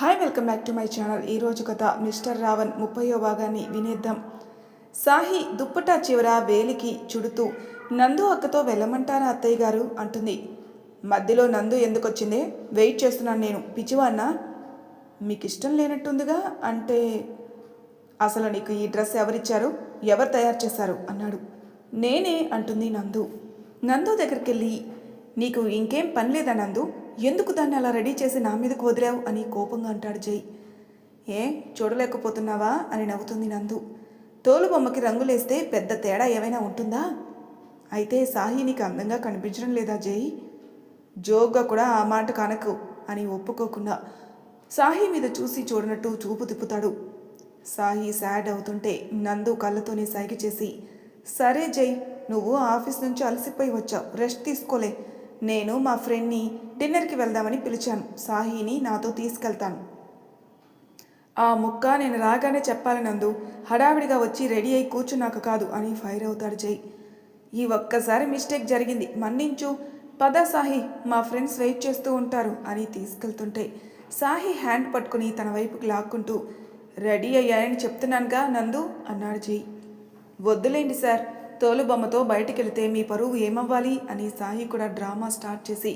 Hi welcome back to my channel ఈరోజు కథ mister Raavan ముప్పయో భాగాన్ని వినేద్దాం. సాహి దుప్పటా చివర వేలికి చుడుతూ నందు అక్కతో వెళ్ళమంటారా అత్తయ్య గారు? అంటుంది. మధ్యలో నందు ఎందుకు వచ్చిందే వెయిట్ చేస్తున్నాను నేను. పిచ్చివాన్నా మీకు ఇష్టం లేనట్టుందిగా అంటే అసలు నీకు ఈ డ్రెస్ ఎవరిచ్చారు? ఎవరు తయారు చేశారు? అన్నాడు. నేనే అంటుంది నందు. నందు దగ్గరికి వెళ్ళి నీకు ఇంకేం పని లేదా నందు? ఎందుకు దాన్ని అలా రెడీ చేసి నా మీదకు వదిలావు అని కోపంగా అంటాడు జై. ఏ చూడలేకపోతున్నావా అని నవ్వుతుంది నందు. తోలు బొమ్మకి రంగులేస్తే పెద్ద తేడా ఏమైనా ఉంటుందా? అయితే సాహి నీకు అందంగా కనిపించడం లేదా జై? జోగ్గా కూడా ఆ మాట కనకు అని ఒప్పుకోకుండా సాహి మీద చూసి చూడనట్టు చూపు తిప్పుతాడు. సాహి సాడ్ అవుతుంటే నందు కళ్ళతోనే సైగ చేసి సరే జై నువ్వు ఆఫీస్ నుంచి అలసిపోయి వచ్చావు రెస్ట్ తీసుకోలే. నేను మా ఫ్రెండ్ని డిన్నర్కి వెళ్దామని పిలిచాను. సాహిని నాతో తీసుకెళ్తాను. ఆ ముక్క నేను రాగానే చెప్పాలనందు హడావిడిగా వచ్చి రెడీ అయి కూర్చున్నాక కాదు అని ఫైర్ అవుతాడు జై. ఈ ఒక్కసారి మిస్టేక్ జరిగింది. మన్నించు. పద సాహి మా ఫ్రెండ్స్ వెయిట్ చేస్తూ ఉంటారు అని తీసుకెళ్తుంటే సాహి హ్యాండ్ పట్టుకుని తన వైపుకి లాక్కుంటూ రెడీ అయ్యాయని చెప్తున్నానుగా నందు అన్నాడు జై. వద్దులేండి సార్ తోలుబొమ్మతో బయటికెళితే మీ పరువు ఏమవ్వాలి అని సాయి కూడా డ్రామా స్టార్ట్ చేసి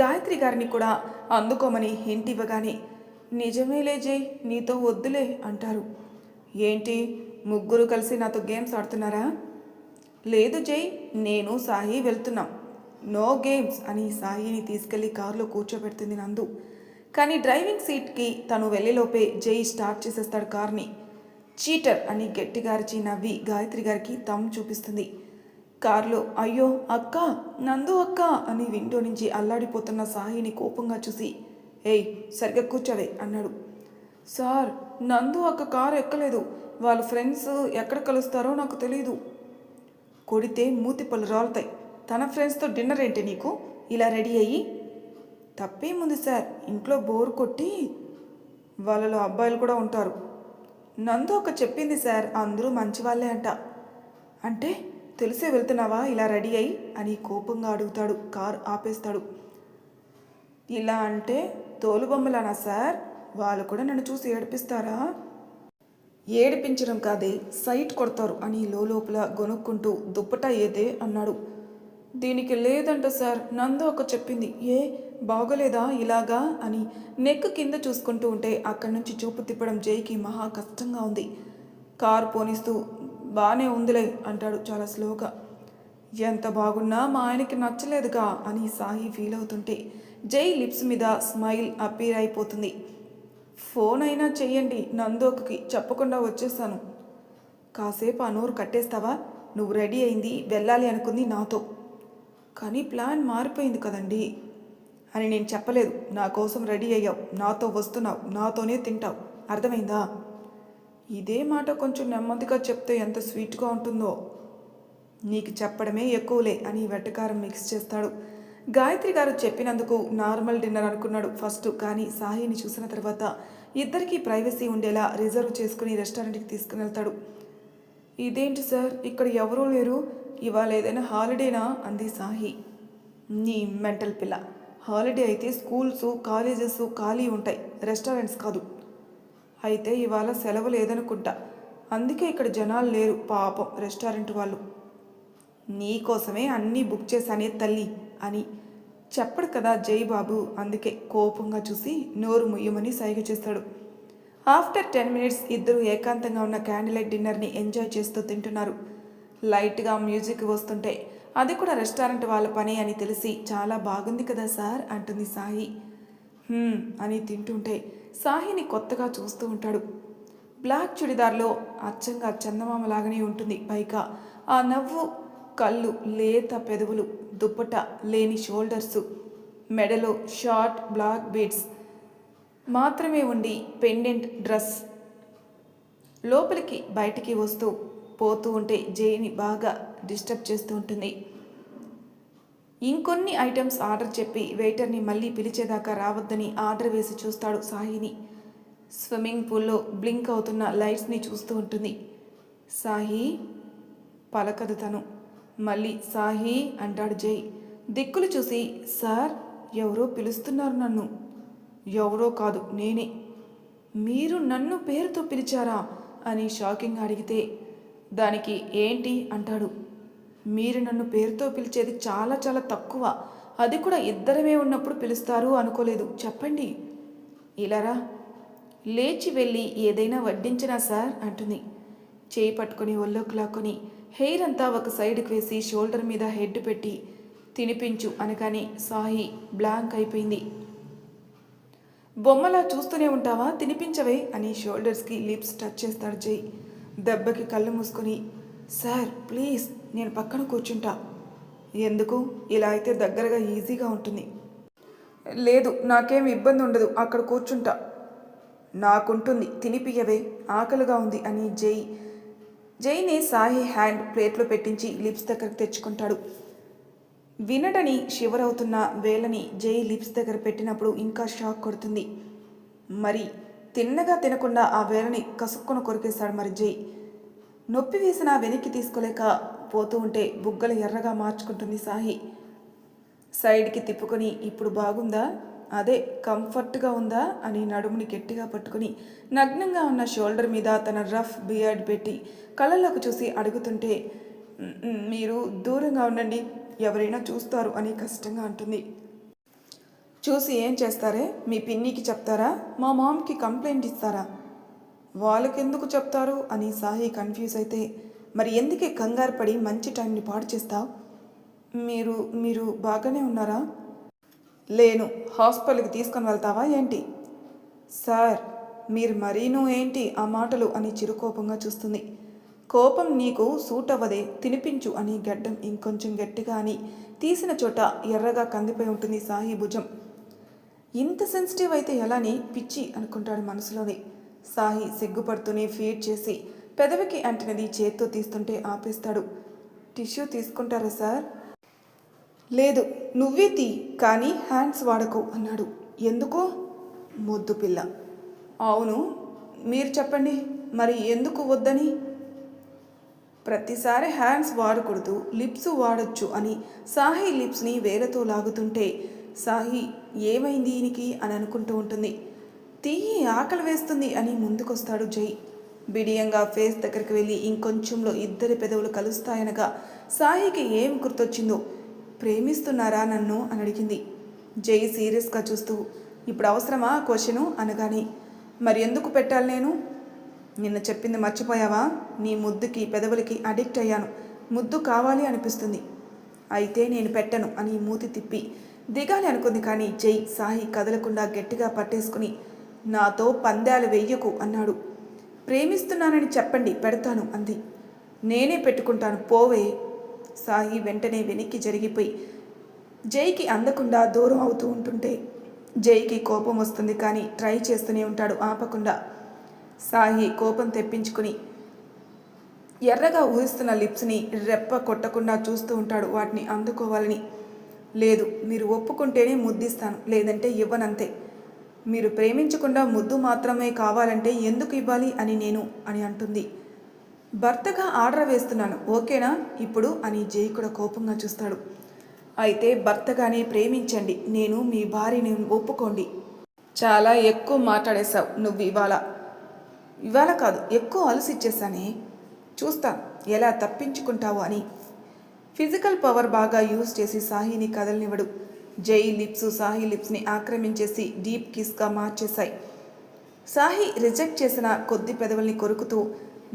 గాయత్రి గారిని కూడా అందుకోమని హింట్ ఇవ్వగానే నిజమేలే జై నీతో వద్దులే అంటారు. ఏంటి ముగ్గురు కలిసి నాతో గేమ్స్ ఆడుతున్నారా? లేదు జై నేను సాయి వెళ్తున్నాం. నో గేమ్స్ అని సాయిని తీసుకెళ్ళి కారులో కూర్చోబెడుతుంది నందు. కానీ డ్రైవింగ్ సీట్కి తను వెళ్ళేలోపే జై స్టార్ట్ చేసేస్తాడు కార్ని. చీటర్ అని గట్టిగా అరిచి నవ్వి గాయత్రి గారికి తమ్ చూపిస్తుంది. కారులో అయ్యో అక్క నందు అక్క అని విండో నుంచి అల్లాడిపోతున్న సాయిని కోపంగా చూసి ఏయ్ సరిగ్గా కూర్చోవే అన్నాడు. సార్ నందు అక్క కారు ఎక్కలేదు. వాళ్ళ ఫ్రెండ్స్ ఎక్కడ కలుస్తారో నాకు తెలియదు కొడితే మూతి పళ్ళు రాలుతాయి. తన ఫ్రెండ్స్తో డిన్నర్ ఏంటి నీకు? ఇలా రెడీ అయ్యి. తప్పేముంది సార్ ఇంట్లో బోర్ కొట్టి వాళ్ళలో అబ్బాయిలు కూడా ఉంటారు. నందు ఒక చెప్పింది సార్ అందరూ మంచివాళ్ళే అంట. అంటే తెలిసే వెళ్తున్నావా? ఇలా రెడీ అయ్యి అని కోపంగా అడుగుతాడు కార్ ఆపేస్తాడు. ఇలా అంటే తోలుబొమ్మలానా సార్? వాళ్ళు కూడా నన్ను చూసి ఏడిపిస్తారా? ఏడిపించడం కాదే సైట్ కొడతారు అని లోపల గొనుక్కుంటూ దుప్పట ఏదే? అన్నాడు. దీనికి లేదంట సార్. నందు ఒక చెప్పింది. ఏ బాగోలేదా ఇలాగా అని నెక్ కింద చూసుకుంటూ ఉంటే అక్కడి నుంచి చూపు తిప్పడం జైకి మహా కష్టంగా ఉంది. కారు పోనిస్తూ బాగానే ఉందిలే అంటాడు చాలా స్లోగా. ఎంత బాగున్నా మా ఆయనకి నచ్చలేదుగా అని సాయి ఫీల్ అవుతుంటే జై లిప్స్ మీద స్మైల్ అపీర్ అయిపోతుంది. ఫోన్ అయినా చెయ్యండి నందోకి చెప్పకుండా వచ్చేస్తాను. కాసేపు ఆ నోరు కట్టేస్తావా? నువ్వు రెడీ అయింది వెళ్ళాలి అనుకుంది నాతో. కానీ ప్లాన్ మారిపోయింది కదండి. అని నేను చెప్పలేదు. నా కోసం రెడీ అయ్యావు. నాతో వస్తున్నావు. నాతోనే తింటావు. అర్థమైందా? ఇదే మాట కొంచెం నెమ్మదిగా చెప్తే ఎంత స్వీట్గా ఉంటుందో. నీకు చెప్పడమే ఎక్కువలే అని వెట్టకారం మిక్స్ చేస్తాడు. గాయత్రి గారు చెప్పినందుకు నార్మల్ డిన్నర్ అనుకున్నాడు ఫస్ట్. కానీ సాహిని చూసిన తర్వాత ఇద్దరికీ ప్రైవసీ ఉండేలా రిజర్వ్ చేసుకుని రెస్టారెంట్కి తీసుకుని వెళ్తాడు. ఇదేంటి సార్? ఇక్కడ ఎవరూ లేరు. ఇవాళ ఏదైనా హాలిడేనా? అంది సాహి. నీ మెంటల్ పిల్ల. హాలిడే అయితే స్కూల్స్ కాలేజెస్ ఖాళీ ఉంటాయి. రెస్టారెంట్స్ కాదు. అయితే ఇవాళ సెలవు లేదనుకుంటా. అందుకే ఇక్కడ జనాలు లేరు. పాపం రెస్టారెంట్ వాళ్ళు. నీకోసమే అన్నీ బుక్ చేశానే తల్లి అని చెప్పడు కదా జై బాబు అందుకే కోపంగా చూసి నోరు ముయ్యమని సైగ చేస్తాడు. ఆఫ్టర్ టెన్ మినిట్స్ ఇద్దరు ఏకాంతంగా ఉన్న క్యాండిలైట్ డిన్నర్ని ఎంజాయ్ చేస్తూ తింటున్నారు. లైట్గా మ్యూజిక్ వస్తుంటే అది కూడా రెస్టారెంట్ వాళ్ళ పని అని తెలిసి చాలా బాగుంది కదా సార్ అంటుంది సాయి. అని తింటుంటే సాహిని కొత్తగా చూస్తూ ఉంటాడు. బ్లాక్ చుడిదార్లో అచ్చంగా చందమామ లాగానే ఉంటుంది. పైగా ఆ నవ్వు కళ్ళు లేత పెదవులు దుప్పట లేని షోల్డర్సు మెడలో షార్ట్ బ్లాక్ బీడ్స్ మాత్రమే ఉండి పెండెంట్ డ్రెస్ లోపలికి బయటికి వస్తూ పోతూ ఉంటే జైని బాగా డిస్టర్బ్ చేస్తూ ఉంటుంది. ఇంకొన్ని ఐటమ్స్ ఆర్డర్ చెప్పి వెయిటర్ని మళ్ళీ పిలిచేదాకా రావద్దని ఆర్డర్ వేసి చూస్తాడు సాహిని. స్విమ్మింగ్ పూల్లో బ్లింక్ అవుతున్న లైట్స్ని చూస్తూ ఉంటుంది. సాహి పలకదు తను. మళ్ళీ సాహి అంటాడు జై దిక్కులు చూసి సార్ ఎవరో పిలుస్తున్నారు నన్ను. ఎవరో కాదు నేనే. మీరు నన్ను పేరుతో పిలిచారా? అని షాకింగ్ అడిగితే దానికి ఏంటి అంటాడు. మీరు నన్ను పేరుతో పిలిచేది చాలా చాలా తక్కువ. అది కూడా ఇద్దరమే ఉన్నప్పుడు పిలుస్తారు అనుకోలేదు. చెప్పండి. ఇలారా లేచి వెళ్ళి ఏదైనా వడ్డించినా సార్ అంటుంది. చేయి పట్టుకొని ఒళ్ళోకి లాక్కొని హెయిర్ అంతా ఒక సైడ్కి వేసి షోల్డర్ మీద హెడ్ పెట్టి తినిపించు అనగానే సాహి బ్లాంక్ అయిపోయింది. బొమ్మలా చూస్తూనే ఉంటావా? తినిపించవే అని షోల్డర్స్కి లిప్స్ టచ్ చేస్తాడు జై. దెబ్బకి కళ్ళు మూసుకొని సార్ ప్లీజ్ నేను పక్కన కూర్చుంటా. ఎందుకు? ఇలా అయితే దగ్గరగా ఈజీగా ఉంటుంది. లేదు నాకేం ఇబ్బంది ఉండదు అక్కడ కూర్చుంటా. నాకుంటుంది తినిపియవే ఆకలిగా ఉంది అని జై జైని సాయి హ్యాండ్ ప్లేట్లో పెట్టించి లిప్స్ దగ్గరకు తెచ్చుకుంటాడు. వినడని షివరవుతున్న వేలని జై లిప్స్ దగ్గర పెట్టినప్పుడు ఇంకా షాక్ కొడుతుంది. మరి తిన్నగా తినకుండా ఆ వేలని కసుక్కున కొరికేస్తాడు మరి జై. నొప్పి వేసిన వెనక్కి తీసుకోలేక పోతూ ఉంటే బుగ్గలు ఎర్రగా మార్చుకుంటుంది సాహి. సైడ్కి తిప్పుకొని ఇప్పుడు బాగుందా? అదే కంఫర్ట్గా ఉందా? అని నడుముని గట్టిగా పట్టుకుని నగ్నంగా ఉన్న షోల్డర్ మీద తన రఫ్ బియర్డ్ పెట్టి కళ్ళల్లోకి చూసి అడుగుతుంటే మీరు దూరంగా ఉండండి ఎవరైనా చూస్తారు అని కష్టంగా అంటుంది. చూసి ఏం చేస్తారే? మీ పిన్నికి చెప్తారా? మా మామ్కి కంప్లైంట్ ఇస్తారా? వాళ్ళకెందుకు చెప్తారు? అని సాహి కన్ఫ్యూజ్ అయితే మరి ఎందుకే కంగారు పడి మంచి టైంని పాడు చేస్తావు? మీరు మీరు బాగానే ఉన్నారా? లేను హాస్పిటల్కి తీసుకొని వెళ్తావా ఏంటి? సార్ మీరు మరీను ఏంటి? ఆ మాటలు అని చిరుకోపంగా చూస్తుంది. కోపం నీకు సూట్ అవ్వదే తినిపించు అని గడ్డం ఇంకొంచెం గట్టిగా అని తీసిన చోట ఎర్రగా కందిపోయి ఉంటుంది సాహి భుజం. ఇంత సెన్సిటివ్ అయితే ఎలాని? పిచ్చి అనుకుంటాడు మనసులోనే. సాహి సిగ్గుపడుతూనే ఫీడ్ చేసి పెదవికి అంటినది చేత్తో తీస్తుంటే ఆపేస్తాడు. టిష్యూ తీసుకుంటారా సార్? లేదు నువ్వే తీ కానీ హ్యాండ్స్ వాడకు అన్నాడు. ఎందుకు? మొద్దు పిల్ల. అవును మీరు చెప్పండి. మరి ఎందుకు వద్దని? ప్రతిసారి హ్యాండ్స్ వాడకూడదు లిప్స్ వాడొచ్చు అని సాహి లిప్స్ని వేలతో లాగుతుంటే సాహి ఏమైంది దీనికి అని అనుకుంటూ ఉంటుంది. తీయి ఆకలి వేస్తుంది అని ముందుకొస్తాడు జై. బిడియంగా ఫేస్ దగ్గరికి వెళ్ళి ఇంకొంచెంలో ఇద్దరి పెదవులు కలుస్తాయనగా సాహికి ఏం గుర్తొచ్చిందో? ప్రేమిస్తున్నారా నన్ను? అని అడిగింది. జై సీరియస్గా చూస్తూ ఇప్పుడు అవసరమా క్వశ్చను? అనగానే మరి ఎందుకు పెట్టాలి నేను? నిన్న చెప్పింది మర్చిపోయావా? నీ ముద్దుకి పెదవులకి అడిక్ట్ అయ్యాను. ముద్దు కావాలి అనిపిస్తుంది. అయితే నేను పెట్టను అని మూతి తిప్పి దిగాలి అనుకుంది కానీ జై సాయి కదలకుండా గట్టిగా పట్టేసుకుని నాతో పందాలు వెయ్యకు అన్నాడు. ప్రేమిస్తున్నానని చెప్పండి పెడతాను అంది. నేనే పెట్టుకుంటాను పోవే సాయి వెంటనే వెనక్కి జరిగిపోయి జైకి అందకుండా దూరం అవుతూ ఉంటుంటే జైకి కోపం వస్తుంది కానీ ట్రై చేస్తూనే ఉంటాడు ఆపకుండా. సాయి కోపం తెప్పించుకుని ఎర్రగా ఊహిస్తున్న లిప్స్ని రెప్ప కొట్టకుండా చూస్తూ ఉంటాడు వాటిని అందుకోవాలని. లేదు మీరు ఒప్పుకుంటేనే ముద్దిస్తాను లేదంటే ఇవ్వనంతే. మీరు ప్రేమించకుండా ముద్దు మాత్రమే కావాలంటే ఎందుకు ఇవ్వాలి అని నేను అని అంటుంది. భర్తగా ఆర్డర్ వేస్తున్నాను ఓకేనా? ఇప్పుడు అని జై కూడా కోపంగా చూస్తాడు. అయితే భర్తగానే ప్రేమించండి నేను మీ భార్యని ఒప్పుకోండి. చాలా ఎక్కువ మాట్లాడేశావు నువ్వు ఇవాళ. ఇవాళ కాదు ఎక్కువ అలసిచ్చేసానే చూస్తాను ఎలా తప్పించుకుంటావు అని ఫిజికల్ పవర్ బాగా యూజ్ చేసి సాహిని కదలనివ్వడు. జై లిప్స్ సాహి లిప్స్ని ఆక్రమించేసి డీప్ కిస్గా మార్చేశాయి. సాహి రిజెక్ట్ చేసిన కొద్ది పెదవుల్ని కొరుకుతూ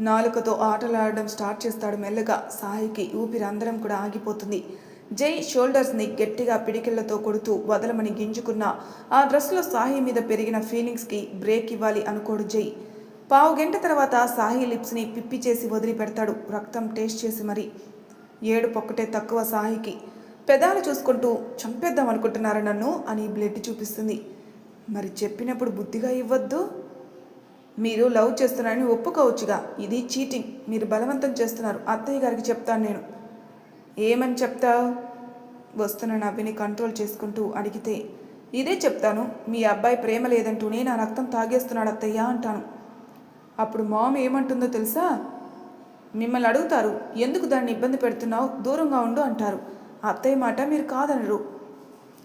నాలుకతో ఆటలాడడం స్టార్ట్ చేస్తాడు మెల్లగా. సాహికి ఊపిరి అందరం కూడా ఆగిపోతుంది. జై షోల్డర్స్ని గట్టిగా పిడికిళ్ళతో కొడుతూ వదలమని గింజుకున్న ఆ డ్రెస్లో సాహి మీద పెరిగిన ఫీలింగ్స్కి బ్రేక్ ఇవ్వాలి అనుకోడు జై. పావు గంట తర్వాత సాహి లిప్స్ని పిప్పి చేసి వదిలిపెడతాడు. రక్తం టేస్ట్ చేసి మరి. ఏడు పొక్కటే తక్కువ సాహికి. పెదాలు చూసుకుంటూ చంపేద్దాం అనుకుంటున్నారా నన్ను అని బ్లడ్ చూపిస్తుంది. మరి చెప్పినప్పుడు బుద్ధిగా ఇవ్వద్దు? మీరు లవ్ చేస్తున్నారని ఒప్పుకోవచ్చుగా. ఇది చీటింగ్. మీరు బలవంతం చేస్తున్నారు. అత్తయ్య గారికి చెప్తాను నేను. ఏమని చెప్తావు? వస్తున్న నవ్విని కంట్రోల్ చేసుకుంటూ అడిగితే ఇదే చెప్తాను. మీ అబ్బాయి ప్రేమ లేదంటూనే నా రక్తం తాగేస్తున్నాడు అత్తయ్య అంటాను. అప్పుడు మామ్ ఏమంటుందో తెలుసా? మిమ్మల్ని అడుగుతారు ఎందుకు దాన్ని ఇబ్బంది పెడుతున్నావు? దూరంగా ఉండు అంటారు. అత్తయ్య మాట మీరు కాదనరు.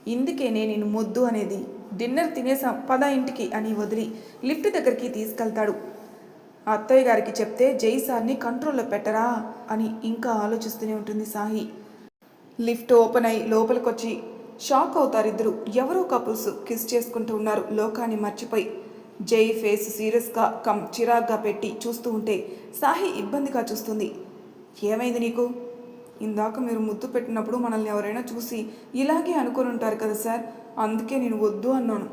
ఇందుకే నేను మొద్దు అనేది. డిన్నర్ తినేసాం పద ఇంటికి అని వదిలి లిఫ్ట్ దగ్గరికి తీసుకెళ్తాడు. అత్తయ్య గారికి చెప్తే జై సార్ని కంట్రోల్లో పెట్టరా అని ఇంకా ఆలోచిస్తూనే ఉంటుంది సాహి లిఫ్ట్ ఓపెన్ అయి లోపలికొచ్చి షాక్ అవుతారు ఇద్దరు ఎవరో కపుల్స్ కిస్ చేసుకుంటూ ఉన్నారు. లోకాన్ని మర్చిపోయి జై ఫేస్ సీరియస్గా కమ్ చిరాగ్గా పెట్టి చూస్తూ ఉంటే సాహి ఇబ్బందిగా చూస్తుంది. ఏమైంది నీకు? ఇందాక మీరు ముద్దు పెట్టినప్పుడు మనల్ని ఎవరైనా చూసి ఇలాగే అనుకుని ఉంటారు కదా సార్ అందుకే నేను వద్దు అన్నాను.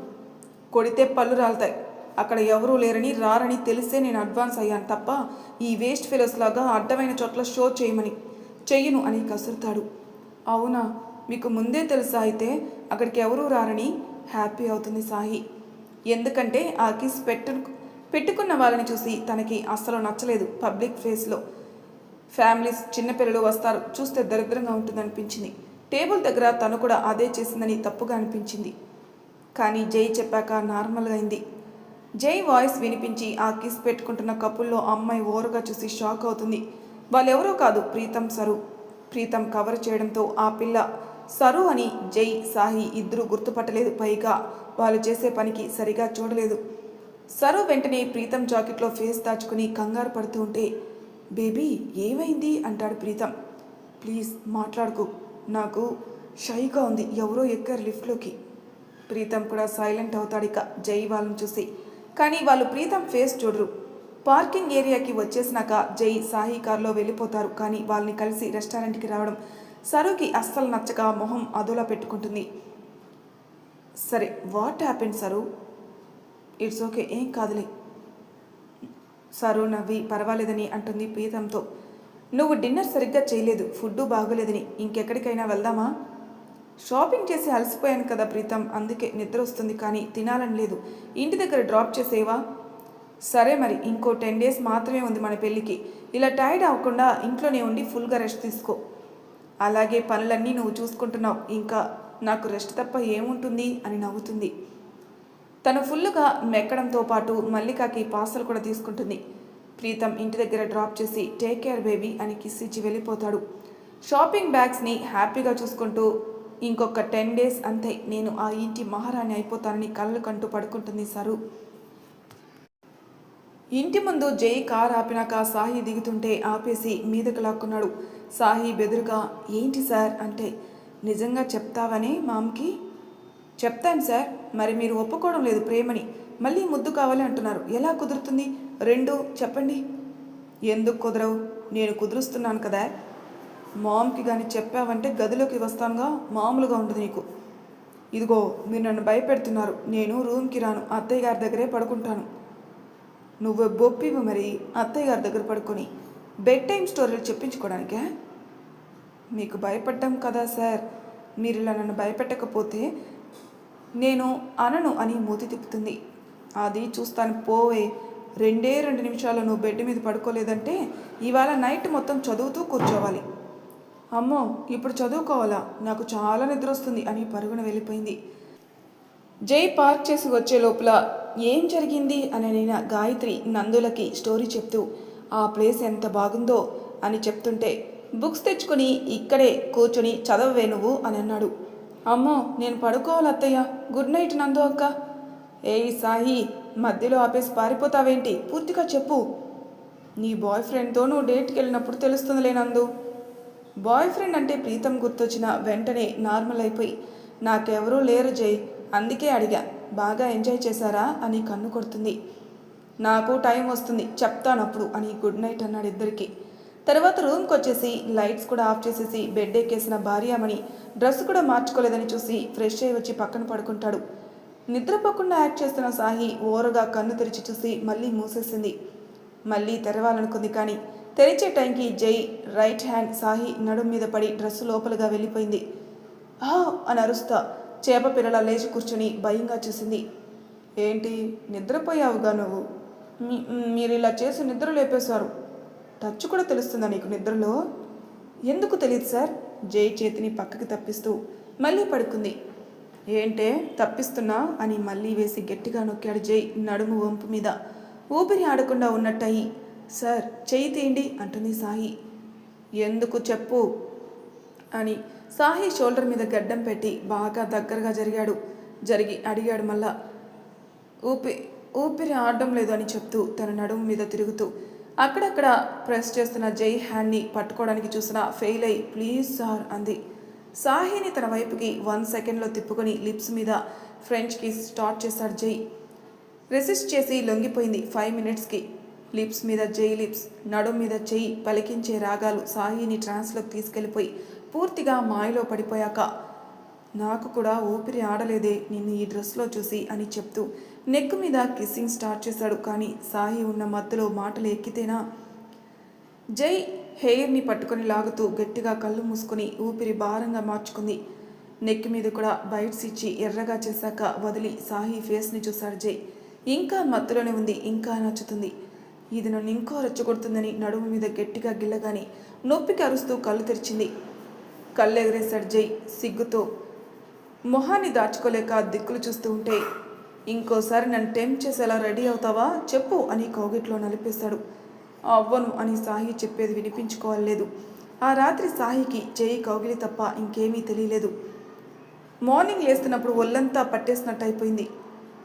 కొడితే పళ్ళు రాలుతాయి. అక్కడ ఎవరూ లేరని రారని తెలిసే నేను అడ్వాన్స్ అయ్యాను తప్ప ఈ వేస్ట్ ఫెలోస్ లాగా అడ్డమైన చోట్ల షో చేయమని చెయ్యను అని కసురుతాడు. అవునా? మీకు ముందే తెలుసా అయితే అక్కడికి ఎవరూ రారని? హ్యాపీ అవుతుంది సాహి. ఎందుకంటే ఆ కిస్ పెట్టు పెట్టుకున్న వాళ్ళని చూసి తనకి అస్సలు నచ్చలేదు పబ్లిక్ ఫేస్లో ఫ్యామిలీస్ చిన్నపిల్లలు వస్తారు చూస్తే దరిద్రంగా ఉంటుందనిపించింది. టేబుల్ దగ్గర తను కూడా అదే చేసిందని తప్పుగా అనిపించింది. కానీ జై చెప్పాక నార్మల్గా అయింది. జై వాయిస్ వినిపించి ఆ కిస్ పెట్టుకుంటున్న కపుల్లో అమ్మాయి ఓరుగా చూసి షాక్ అవుతుంది. వాళ్ళెవరో కాదు ప్రీతం సరు. ప్రీతం కవర్ చేయడంతో ఆ పిల్ల సరు అని జై సాహి ఇద్దరు గుర్తుపట్టలేదు. పైగా వాళ్ళు చేసే పనికి సరిగా చూడలేదు. సరు వెంటనే ప్రీతం జాకెట్లో ఫేస్ దాచుకుని కంగారు పడుతూ ఉంటే బేబీ ఏమైంది? అంటాడు ప్రీతం. ప్లీజ్ మాట్లాడుకు. నాకు షైగా ఉంది. ఎవరో ఎక్కారు లిఫ్ట్లోకి. ప్రీతం కూడా సైలెంట్ అవుతాడు ఇక జై వాళ్ళని చూసి. కానీ వాళ్ళు ప్రీతం ఫేస్ చూడరు. పార్కింగ్ ఏరియాకి వచ్చేసినాక జై సాహి కారులో వెళ్ళిపోతారు. కానీ వాళ్ళని కలిసి రెస్టారెంట్కి రావడం సరుకి అస్సలు నచ్చక మొహం అదోలా పెట్టుకుంటుంది. సరే what happen sir it's okay ఏం కాదులే. సరు నవ్వి పర్వాలేదని అంటుంది ప్రీతంతో. నువ్వు డిన్నర్ సరిగ్గా చేయలేదు ఫుడ్ బాగోలేదని. ఇంకెక్కడికైనా వెళ్దామా? షాపింగ్ చేసి అలసిపోయాను కదా ప్రీతం అందుకే నిద్ర వస్తుంది కానీ తినాలని లేదు. ఇంటి దగ్గర డ్రాప్ చేసేవా? సరే మరి ఇంకో టెన్ డేస్ మాత్రమే ఉంది మన పెళ్ళికి. ఇలా టైర్డ్ అవ్వకుండా ఇంట్లోనే ఉండి ఫుల్గా రెస్ట్ తీసుకో. అలాగే పనులన్నీ నువ్వు చూసుకుంటున్నావు. ఇంకా నాకు రెస్ట్ తప్ప ఏముంటుంది అని నవ్వుతుంది. తను ఫుల్లుగా మెక్కడంతో పాటు మల్లికాకి పార్సల్ కూడా తీసుకుంటుంది. ప్రీతం ఇంటి దగ్గర డ్రాప్ చేసి టేక్ కేర్ బేబీ అని కిస్ ఇచ్చి వెళ్ళిపోతాడు. షాపింగ్ బ్యాగ్స్ని హ్యాపీగా చూసుకుంటూ ఇంకొక టెన్ డేస్ అంతే నేను ఆ ఇంటి మహారాణి అయిపోతానని కళ్ళు కంటూ పడుకుంటుంది సరు. ఇంటి ముందు జై కార్ ఆపినాక సాహి దిగుతుంటే ఆపేసి మీదకు లాక్కున్నాడు. సాహి బెదురుగా ఏంటి సార్? అంటే నిజంగా చెప్తావని మామ్కి? చెప్తాను సార్ మరి మీరు ఒప్పుకోవడం లేదు ప్రేమని. మళ్ళీ ముద్దు కావాలి అంటున్నారు. ఎలా కుదురుతుంది? రెండు చెప్పండి. ఎందుకు కుదరవు? నేను కుదురుస్తున్నాను కదా. మామ్కి కానీ చెప్పావంటే గదిలోకి వస్తానుగా? మామూలుగా ఉంటుంది నీకు. ఇదిగో మీరు నన్ను భయపెడుతున్నారు. నేను రూమ్కి రాను. అత్తయ్య గారి దగ్గరే పడుకుంటాను. నువ్వు బొప్పివి మరి అత్తయ్య గారి దగ్గర పడుకొని. బెడ్ టైం స్టోరీలు చెప్పించుకోవడానికే మీకు భయపడ్డాం కదా సార్. మీరు ఇలా నన్ను భయపెట్టకపోతే నేను అనను అని మూతి తిప్పుతుంది. అది చూస్తాను పోవే. రెండే రెండు నిమిషాలు నువ్వు బెడ్ మీద పడుకోలేదంటే ఇవాళ నైట్ మొత్తం చదువుతూ కూర్చోవాలి. అమ్మో ఇప్పుడు చదువుకోవాలా? నాకు చాలా నిద్ర వస్తుంది అని పరుగున వెళ్ళిపోయింది. జై పార్క్ చేసి వచ్చే లోపల ఏం జరిగింది? అని నేను గాయత్రి నందులకి స్టోరీ చెప్తూ ఆ ప్లేస్ ఎంత బాగుందో అని చెప్తుంటే బుక్స్ తెచ్చుకొని ఇక్కడే కూర్చొని చదవవే నువ్వు అని అన్నాడు. అమ్మో నేను పడుకోవాలి అత్తయ్య. గుడ్ నైట్ నందు అక్క. ఏయ్ సాయి మధ్యలో ఆపేసి పారిపోతావేంటి? పూర్తిగా చెప్పు. నీ బాయ్ ఫ్రెండ్తో నువ్వు డేట్కి వెళ్ళినప్పుడు తెలుస్తుందిలే నందు. బాయ్ ఫ్రెండ్ అంటే ప్రీతం గుర్తొచ్చిన వెంటనే నార్మల్ అయిపోయి నాకెవరూ లేరు జై అందుకే అడిగా. బాగా ఎంజాయ్ చేశారా? అని కన్ను కొడుతుంది. నాకు టైం వస్తుంది చెప్తాను అప్పుడు అని గుడ్ నైట్ అన్నాడు ఇద్దరికి. తర్వాత రూమ్కి వచ్చేసి లైట్స్ కూడా ఆఫ్ చేసేసి బెడ్ ఎక్కేసిన భార్యామణి డ్రెస్ కూడా మార్చుకోలేదని చూసి ఫ్రెష్ అయ్యి వచ్చి పక్కన పడుకుంటాడు. నిద్రపోకుండా యాక్ట్ చేస్తున్న సాహి ఓరగా కన్ను తెరిచి చూసి మళ్ళీ మూసేసింది. మళ్ళీ తెరవాలనుకుంది కానీ తెరిచే టైంకి జై రైట్ హ్యాండ్ సాహి నడుం మీద పడి డ్రెస్సు లోపలగా వెళ్ళిపోయింది. ఆ! అని అరుస్తా చేప పిల్లల లేచి కూర్చుని భయంగా చూసింది. ఏంటి? నిద్రపోయావుగా నువ్వు? మీరు ఇలా చేసి నిద్ర లేపేశారు. టచ్ కూడా తెలుస్తుందా నీకు నిద్రలో? ఎందుకు తెలియదు సార్? జై చేతిని పక్కకి తప్పిస్తూ మళ్ళీ పడుకుంది. ఏంటే తప్పిస్తున్నా అని మళ్ళీ వేసి గట్టిగా నొక్కాడు జై నడుము వంపు మీద. ఊపిరి ఆడకుండా ఉన్నట్టయి. సార్ చేయి తీయండి అంటుంది సాయి. ఎందుకు చెప్పు అని సాహి షోల్డర్ మీద గడ్డం పెట్టి బాగా దగ్గరగా జరిగాడు. జరిగి అడిగాడు మళ్ళా. ఊపి ఊపిరి ఆడడం లేదు అని చెప్తూ తన నడుము మీద తిరుగుతూ అక్కడక్కడ ప్రెస్ చేస్తున్న జై హ్యాండ్ని పట్టుకోవడానికి చూసిన ఫెయిల్ అయి ప్లీజ్ సార్ అంది. సాహిని తన వైపుకి వన్ సెకండ్లో తిప్పుకొని లిప్స్ మీద ఫ్రెంచ్కి స్టార్ట్ చేశాడు జై. రెసిస్ట్ చేసి లొంగిపోయింది ఫైవ్ మినిట్స్కి. లిప్స్ మీద జై లిప్స్ నడుం మీద చెయ్యి పలికించే రాగాలు సాహిని ట్రాన్స్లోకి తీసుకెళ్ళిపోయి పూర్తిగా మాయలో పడిపోయాక నాకు కూడా ఊపిరి ఆడలేదే నిన్ను ఈ డ్రెస్లో చూసి అని చెప్తూ నెక్ మీద కిస్సింగ్ స్టార్ట్ చేశాడు. కానీ సాయి ఉన్న మత్తులో మాటలు ఎక్కితేనా? జై హెయిర్ని పట్టుకొని లాగుతూ గట్టిగా కళ్ళు మూసుకొని ఊపిరి భారంగా మార్చుకుంది. నెక్ మీద కూడా బైట్స్ ఇచ్చి ఎర్రగా చేశాక వదిలి సాహి ఫేస్ని చూశాడు జై. ఇంకా మత్తులోనే ఉంది ఇంకా నచ్చుతుంది. ఇది నన్ను ఇంకో రెచ్చగొడుతుందని నడుము మీద గట్టిగా గిల్లగాని నొప్పికి అరుస్తూ కళ్ళు తెరిచింది. కళ్ళు ఎగరేశాడు జై సిగ్గుతో. మొహాన్ని దాచుకోలేక దిక్కులు చూస్తూ ఉంటే ఇంకోసారి నన్ను టెంప్ చేసేలా రెడీ అవుతావా? చెప్పు అని కౌగిట్లో నలిపేశాడు అవ్వను అని సాహి చెప్పేది వినిపించుకోవాలేదు ఆ రాత్రి సాహికి చేయి కౌగిలి తప్ప ఇంకేమీ తెలియలేదు. మార్నింగ్ లేస్తున్నప్పుడు ఒళ్ళంతా పట్టేసినట్టు అయిపోయింది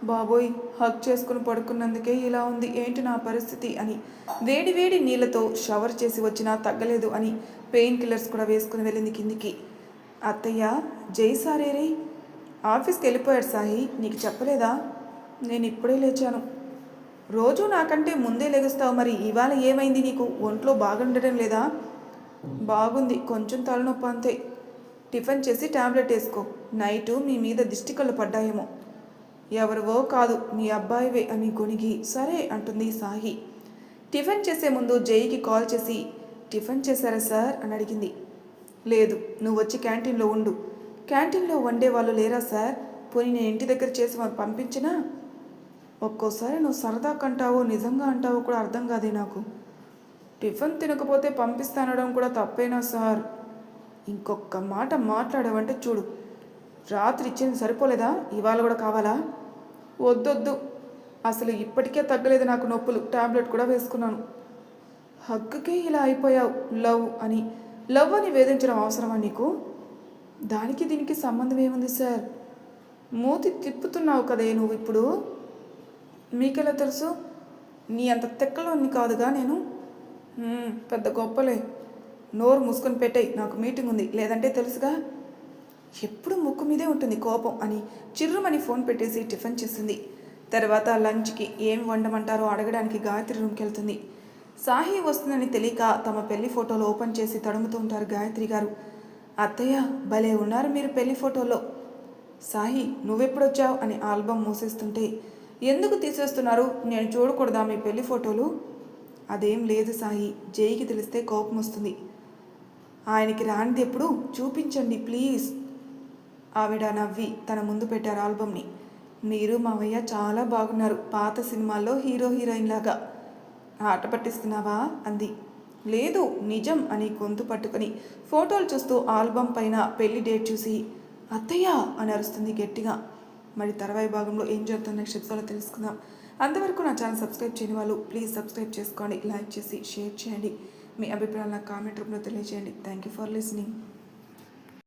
బాబోయ్ హక్ చేసుకుని పడుకున్నందుకే ఇలా ఉంది. ఏంటి నా పరిస్థితి అని వేడి వేడి నీళ్ళతో షవర్ చేసి వచ్చినా తగ్గలేదు అని పెయిన్ కిల్లర్స్ కూడా వేసుకుని వెళ్ళింది కిందికి. అత్తయ్య జై సారేరే ఆఫీస్కి వెళ్ళిపోయాడు సాయి. నీకు చెప్పలేదా? నేను ఇప్పుడే లేచాను. రోజు నాకంటే ముందే లెగుస్తావు మరి. ఇవాళ ఏమైంది నీకు? ఒంట్లో బాగుండడం లేదా? బాగుంది. కొంచెం తలనొప్పి అంతే. టిఫిన్ చేసి టాబ్లెట్ వేసుకో. నైటు మీ మీద దిష్టి కళ్ళు పడ్డాయేమో. ఎవరివో కాదు మీ అబ్బాయివే అని గొనిగి సరే అంటుంది సాహి టిఫిన్ చేసే ముందు జైకి కాల్ చేసి టిఫిన్ చేశారా సార్? అని అడిగింది. లేదు నువ్వు వచ్చి క్యాంటీన్లో ఉండు. క్యాంటీన్లో వండే వాళ్ళు లేరా సార్? పోనీ నేను ఇంటి దగ్గర చేసి పంపించినా? ఒక్కోసారి నువ్వు సరదా కంటావో నిజంగా అంటావో కూడా అర్థం కాదే నాకు. టిఫిన్ తినకపోతే పంపిస్తానడం కూడా తప్పేనా సార్? ఇంకొక మాట మాట్లాడావంటే చూడు. రాత్రి ఇచ్చింది సరిపోలేదా? ఇవాళ కూడా కావాలా? వద్దొద్దు. అసలు ఇప్పటికే తగ్గలేదు నాకు నొప్పులు. టాబ్లెట్ కూడా వేసుకున్నాను. హక్కుకే ఇలా అయిపోయావు లవ్ అని. లవ్ అని వేధించడం అవసరమా నీకు? దానికి దీనికి సంబంధం ఏముంది సార్? మూతి తిప్పుతున్నావు కదే నువ్వు ఇప్పుడు. మీకెలా తెలుసు? నీ అంత తెక్కలోని కాదుగా నేను? పెద్ద గొప్పలే. నోరు మూసుకొని పెట్టాయి నాకు మీటింగ్ ఉంది. లేదంటే తెలుసుగా? ఎప్పుడు ముక్కు మీదే ఉంటుంది కోపం అని చిర్రుమని ఫోన్ పెట్టేసి టిఫిన్ చేసింది. తర్వాత లంచ్కి ఏం వండమంటారో అడగడానికి గాయత్రి రూమ్కి వెళ్తుంది సాహి వస్తుందని తెలియక తమ పెళ్ళి ఫోటోలు ఓపెన్ చేసి తడుముతూ ఉంటారు గాయత్రి గారు. అత్తయ్య భలే ఉన్నారు మీరు పెళ్ళి ఫోటోలో. సాహి నువ్వెప్పుడొచ్చావు అని ఆల్బమ్ మూసేస్తుంటే ఎందుకు తీసేస్తున్నారు? నేను చూడకూడదా మీ పెళ్ళి ఫోటోలు? అదేం లేదు సాయి జైకి తెలిస్తే కోపం వస్తుంది ఆయనకి రానిది ఎప్పుడు? చూపించండి ప్లీజ్. ఆవిడ నవ్వి తన ముందు పెట్టారు ఆల్బమ్ని. మీరు మావయ్య చాలా బాగున్నారు పాత సినిమాల్లో హీరో హీరోయిన్ లాగా ఆట పట్టిస్తున్నావా? అంది. లేదు నిజం అని గొంతు పట్టుకొని ఫోటోలు చూస్తూ ఆల్బమ్ పైన పెళ్ళి డేట్ చూసి అత్తయ్య అని అరుస్తుంది గట్టిగా. మరి తర్వాయి భాగంలో ఏం జరుగుతుందో నెక్స్ట్ ఎపిసోడ్లో తెలుసుకుందాం. అంతవరకు నా ఛానల్ సబ్స్క్రైబ్ చేయని వాళ్ళు ప్లీజ్ సబ్స్క్రైబ్ చేసుకోండి లైక్ చేసి షేర్ చేయండి. మీ అభిప్రాయాలు కామెంట్ రూపంలో తెలియజేయండి. Thank you for listening.